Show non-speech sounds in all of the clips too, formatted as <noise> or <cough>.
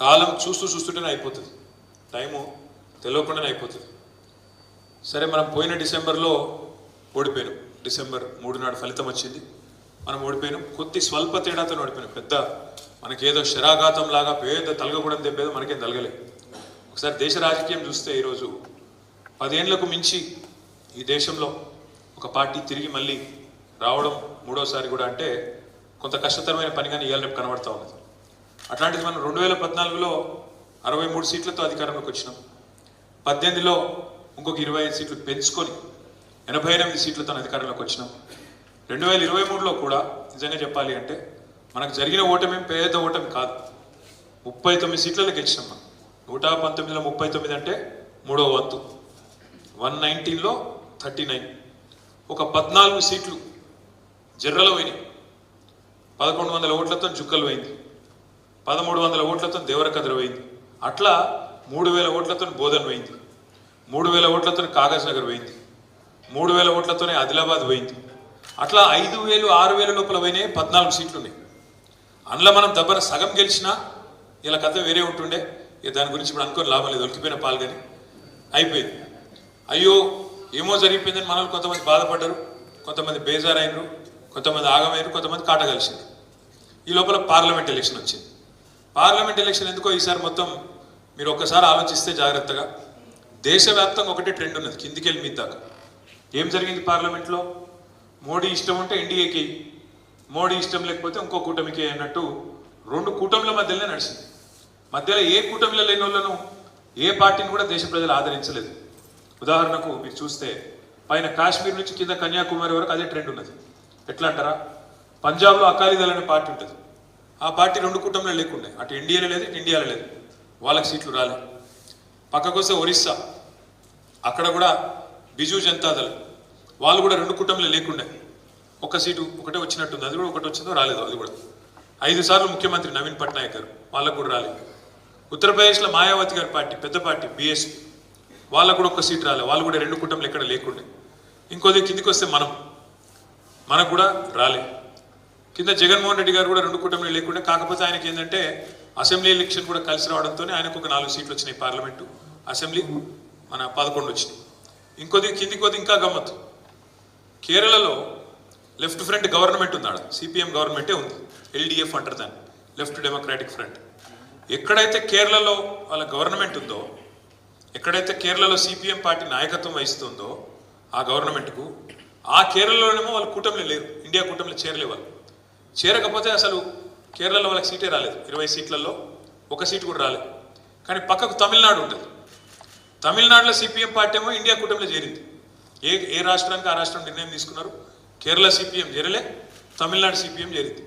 కాలం చూస్తూ చూస్తుంటేనే అయిపోతుంది. టైము తెలియకుండానే అయిపోతుంది. సరే మనం పోయిన డిసెంబర్లో ఓడిపోయాం డిసెంబర్ మూడు నాడు ఫలితం వచ్చింది. మనం ఓడిపోయినాం. కొద్ది స్వల్ప తేడాతో ఓడిపోయినాం. పెద్ద మనకేదో శరాఘాతం లాగా పేద తలగకూడదు తెప్పేదో మనకేం తలగలేదు ఒకసారి దేశ రాజకీయం చూస్తే ఈరోజు పదేళ్ళకు మించి ఈ దేశంలో ఒక పార్టీ తిరిగి మళ్ళీ రావడం మూడోసారి కూడా అంటే కొంత కష్టతరమైన పనిగానే ఇవాళ రేపు కనబడతా ఉన్నది. అట్లాంటిది మనం రెండు వేల పద్నాలుగులో అరవై మూడు సీట్లతో అధికారంలోకి వచ్చినాం. పద్దెనిమిదిలో ఇంకొక ఇరవై ఐదు సీట్లు పెంచుకొని ఎనభై ఎనిమిది సీట్లతో అధికారంలోకి వచ్చినాం. రెండు వేల ఇరవై మూడులో కూడా నిజంగా చెప్పాలి అంటే మనకు జరిగిన ఓటమి పేద ఓటమి కాదు. ముప్పై తొమ్మిది సీట్లలో గెలిచినాం మనం. నూట పంతొమ్మిదిలో ముప్పై తొమ్మిది అంటే మూడో వంతు. వన్ నైన్టీన్లో థర్టీ నైన్. ఒక పద్నాలుగు సీట్లు జర్రలో పోయినాయి. పదకొండు వందల ఓట్లతో జుక్కలు పోయింది. పదమూడు వందల ఓట్లతో దేవరకద్ర పోయింది. అట్లా మూడు వేల ఓట్లతో బోధన్ పోయింది. మూడు వేల ఓట్లతో కాగజ్ నగర్ పోయింది. మూడు వేల ఓట్లతోనే ఆదిలాబాద్ పోయింది. అట్లా ఐదు వేలు ఆరు వేల లోపల పోయినాయి పద్నాలుగు సీట్లు ఉన్నాయి అందులో మనం దబ్బర సగం గెలిచినా ఇలా కథ వేరే ఉంటుండే. ఇక దాని గురించి ఇప్పుడు అనుకోని లాభం లేదు ఒలికిపోయిన పాల్గొని అయిపోయింది. అయ్యో ఏమో జరిగిపోయిందని మనల్ని కొంతమంది బాధపడ్డారు కొంతమంది బేజారైనరు కొంతమంది ఆగమైనరు కొంతమంది కాట కలిసింది. ఈ లోపల పార్లమెంట్ ఎలక్షన్ వచ్చింది. పార్లమెంట్ ఎలక్షన్ ఎందుకో ఈసారి మొత్తం మీరు ఒక్కసారి ఆలోచిస్తే జాగ్రత్తగా. దేశవ్యాప్తంగా ఒకటే ట్రెండ్ ఉన్నది కిందికి వెళ్ళి దాకా. ఏం జరిగింది పార్లమెంట్లో? మోడీ ఇష్టం ఉంటే ఎన్డీఏకి మోడీ ఇష్టం లేకపోతే ఇంకో కూటమికి అన్నట్టు రెండు కూటమిల మధ్యలోనే నడిచింది. మధ్యలో ఏ కూటమిలో లేని వాళ్ళను ఏ పార్టీని కూడా దేశ ప్రజలు ఆదరించలేదు. ఉదాహరణకు మీరు చూస్తే పైన కాశ్మీర్ నుంచి కింద కన్యాకుమారి వరకు అదే ట్రెండ్ ఉన్నది. ఎట్లా అంటారా? పంజాబ్లో అకాలీదళ్ అనే పార్టీ ఉంటుంది. ఆ పార్టీ రెండు కూటమిలో లేకుండే. అటు ఇండియాలో లేదు ఇండియాలో లేదు. వాళ్ళకి సీట్లు రాలేదు పక్కకొస్తే ఒరిస్సా. అక్కడ కూడా బిజు జనతాదళ్. వాళ్ళు కూడా రెండు కూటమిలో లేకుండే. ఒక సీటు ఒకటే వచ్చినట్టుంది. అది కూడా ఒకటి వచ్చిందో రాలేదు అది కూడా. ఐదు సార్లు ముఖ్యమంత్రి నవీన్ పట్నాయక్ గారు. వాళ్ళకు కూడా రాలేదు ఉత్తరప్రదేశ్లో మాయావతి గారి పార్టీ పెద్ద పార్టీ బీఎస్పీ. వాళ్ళకు కూడా ఒక సీట్ రాలేదు వాళ్ళు కూడా రెండు కూటమిలు ఎక్కడ లేకుండే. ఇంకోది కిందికి వస్తే మనం. మనకు కూడా రాలే. కింద జగన్మోహన్ రెడ్డి గారు కూడా రెండు కూటమిలు లేకుండా కాకపోతే ఆయనకి ఏంటంటే అసెంబ్లీ ఎలక్షన్ కూడా కలిసి రావడంతో ఆయనకు ఒక నాలుగు సీట్లు వచ్చినాయి పార్లమెంటు. అసెంబ్లీ మన పదకొండు వచ్చినాయి. ఇంకొద్ది కిందికి కొద్ది ఇంకా గమ్మత్తు. కేరళలో లెఫ్ట్ ఫ్రంట్ గవర్నమెంట్ ఉంది ఆడ. సిపిఎం గవర్నమెంటే ఉంది. ఎల్డిఎఫ్ అంటారు దాన్ని. Left democratic front. ఎక్కడైతే కేరళలో వాళ్ళ గవర్నమెంట్ ఉందో ఎక్కడైతే కేరళలో సిపిఎం పార్టీ నాయకత్వం వహిస్తుందో ఆ గవర్నమెంట్కు ఆ కేరళలోనేమో వాళ్ళు కూటమిలో లేరు. ఇండియా కూటమిలో చేరలే వాళ్ళు. చేరకపోతే అసలు కేరళలో వాళ్ళకి సీటే రాలేదు. ఇరవై సీట్లలో ఒక సీటు కూడా రాలేదు. కానీ పక్కకు తమిళనాడు ఉంటుంది. తమిళనాడులో సిపిఎం పార్టీ ఏమో ఇండియా కూటమిలో చేరింది. ఏ ఏ రాష్ట్రానికి ఆ రాష్ట్రం నిర్ణయం తీసుకున్నారు? కేరళ సిపిఎం చేరలే తమిళనాడు సిపిఎం చేరింది.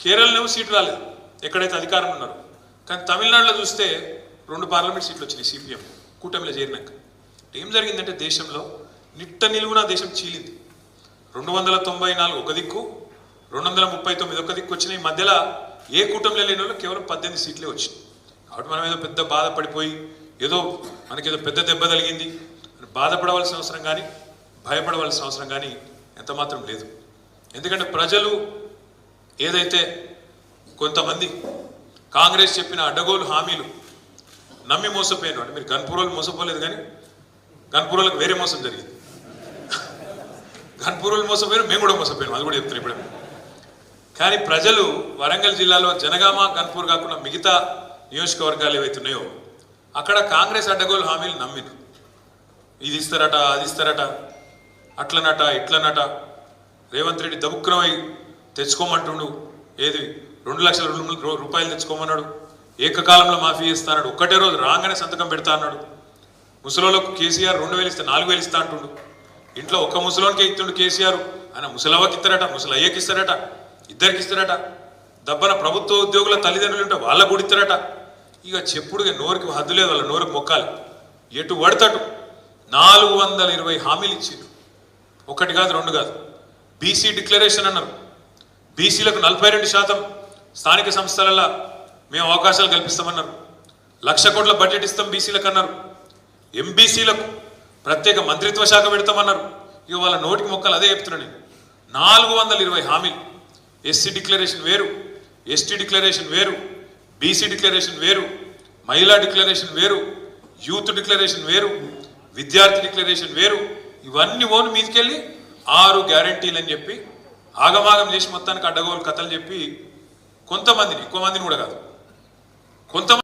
కేరళనేమో సీటు రాలేదు. ఎక్కడైతే అధికారం ఉన్నారు. కానీ తమిళనాడులో చూస్తే రెండు పార్లమెంట్ సీట్లు వచ్చినాయి సిపిఎం కూటమిలో చేరినాక. ఏం జరిగిందంటే దేశంలో నిట్ట నిలువున దేశం చీలింది. రెండు వందల తొంభై నాలుగు ఒక దిక్కు రెండు వందల ముప్పై తొమ్మిది ఒక దిక్కు వచ్చినాయి మధ్యలో ఏ కూటమిలో లేని వాళ్ళు కేవలం పద్దెనిమిది సీట్లే వచ్చినాయి. కాబట్టి మనం ఏదో పెద్ద బాధపడిపోయి ఏదో మనకేదో పెద్ద దెబ్బ తగిలింది. బాధపడవలసిన అవసరం కానీ భయపడవలసిన అవసరం కానీ ఎంత మాత్రం లేదు. ఎందుకంటే ప్రజలు ఏదైతే కొంతమంది కాంగ్రెస్ చెప్పిన అడ్డగోలు హామీలు నమ్మి మోసపోయాను అంటే మీరు గన్పూర్లు మోసపోలేదు కానీ గన్పూర్లకు వేరే మోసం జరిగింది. <laughs> గన్పూర్లు మోసపోయారు మేము కూడా మోసపోయాం అది కూడా చెప్తాను ఇప్పుడు. కానీ ప్రజలు వరంగల్ జిల్లాలో జనగామ కన్పూర్ కాకుండా మిగతా నియోజకవర్గాలు ఏవైతే ఉన్నాయో అక్కడ కాంగ్రెస్ అడ్డగోలు హామీలు నమ్మిరు ఇది ఇస్తారట అది ఇస్తారట అట్లనట ఇట్లనట. రేవంత్ రెడ్డి దబుక్రమై తెచ్చుకోమంటుండు. ఏది? రెండు లక్షల రూపాయలు తెచ్చుకోమన్నాడు. ఏకకాలంలో మాఫీ చేస్తాడు ఒక్కటే రోజు రాగానే సంతకం పెడతా అన్నాడు. ముసలోళ్ళకు కేసీఆర్ రెండు వేలు ఇస్తే నాలుగు వేలు ఇస్తా అంటుండు. ఇంట్లో ఒక్క ముసలోనికే ఇస్తుండు కేసీఆర్. ఆయన ముసలవ్వకి ఇస్తారట ముసలయ్యకి ఇస్తారట ఇద్దరికి ఇస్తారట. దబ్బన ప్రభుత్వ ఉద్యోగుల తల్లిదండ్రులు ఉంటే వాళ్ళకు కూడా ఇస్తారట. ఇక చెప్పుడు నోరుకి హద్దు లేదు వాళ్ళ నోరుకి మొక్కాలి. ఎటు పడతాడు నాలుగు వందల ఇరవై హామీలు ఇచ్చిండు ఒకటి కాదు రెండు కాదు. బీసీ డిక్లరేషన్ అన్నారు. బీసీలకు నలభై రెండు శాతం స్థానిక సంస్థలలో మేము అవకాశాలు కల్పిస్తామన్నారు. లక్ష కోట్ల బడ్జెట్ ఇస్తాం బీసీలకు అన్నారు. ఎంబీసీలకు ప్రత్యేక మంత్రిత్వ శాఖ పెడతామన్నారు. ఇక వాళ్ళ నోటికి మొక్కలు అదే చెప్తున్నాను నేను. నాలుగు వందల ఇరవై హామీలు. ఎస్సీ డిక్లరేషన్ వేరు ఎస్టీ డిక్లరేషన్ వేరు బీసీ డిక్లరేషన్ వేరు మహిళా డిక్లరేషన్ వేరు యూత్ డిక్లరేషన్ వేరు విద్యార్థి డిక్లరేషన్ వేరు. ఇవన్నీ ఓను మీదకెళ్ళి ఆరు గ్యారంటీలు అని చెప్పి ఆగమాగం చేసి మొత్తానికి అడ్డగోలు కథలు చెప్పి కొంతమందిని ఎక్కువ మందిని కూడా కాదు. కొంతమంది